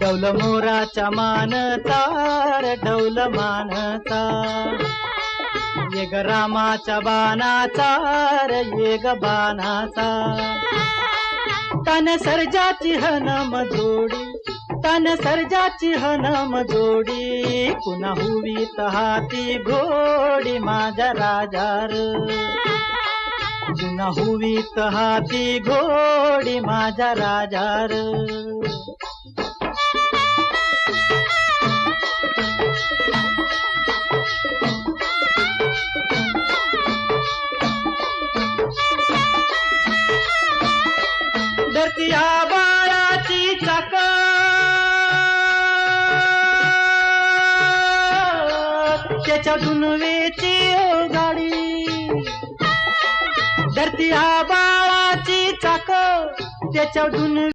डौल मोराचा मानता डौल मानता. ये ग रामाच्या बाणाचा ये ग बाणाचा. तन सर्जाची हनम जोडी तन सर्जाची हनम जोडी पुन्हा हुवी तहाती घोडी माझ्या राजार. गुण हुवीत हाती घोडी माझ्या राजार धरती बाळाची चाक त्याच्या दुनवेची धरती बाळाची चाक त्याच्या